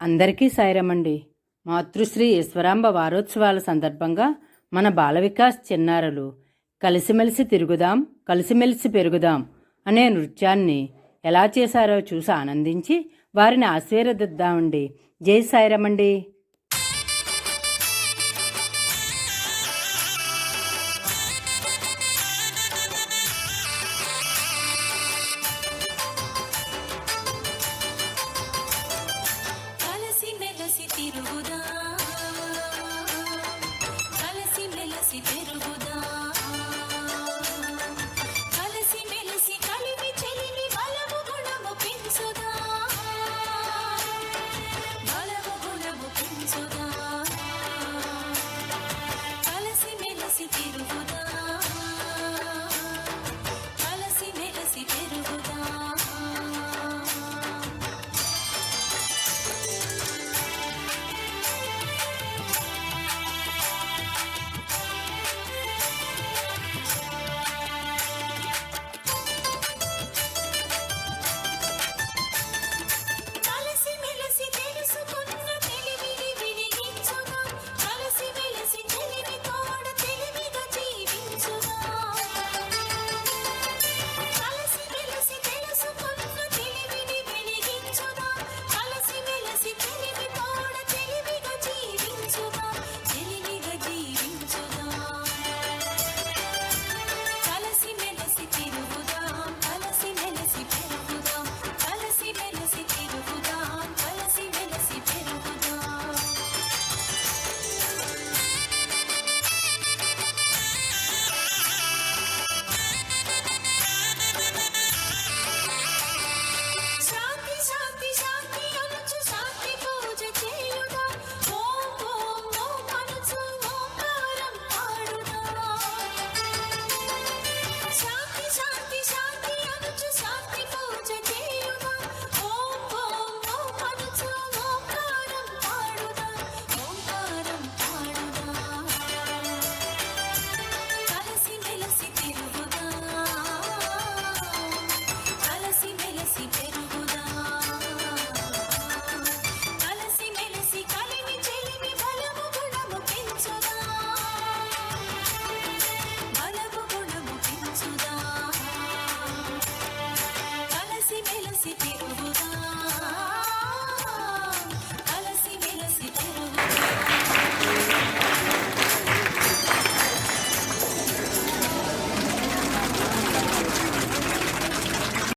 అందరికీ సాయిరమండి. మాతృశ్రీ ఈశ్వరాంబ వారోత్సవాల సందర్భంగా మన బాల వికాస్ చిన్నారులు కలిసిమెలిసి తిరుగుదాం కలిసిమెలిసి పెరుగుదాం అనే నృత్యాన్ని ఎలా చేశారో చూసి ఆనందించి వారిని ఆశీర్వదిద్దామండి. జై సాయిరమండి.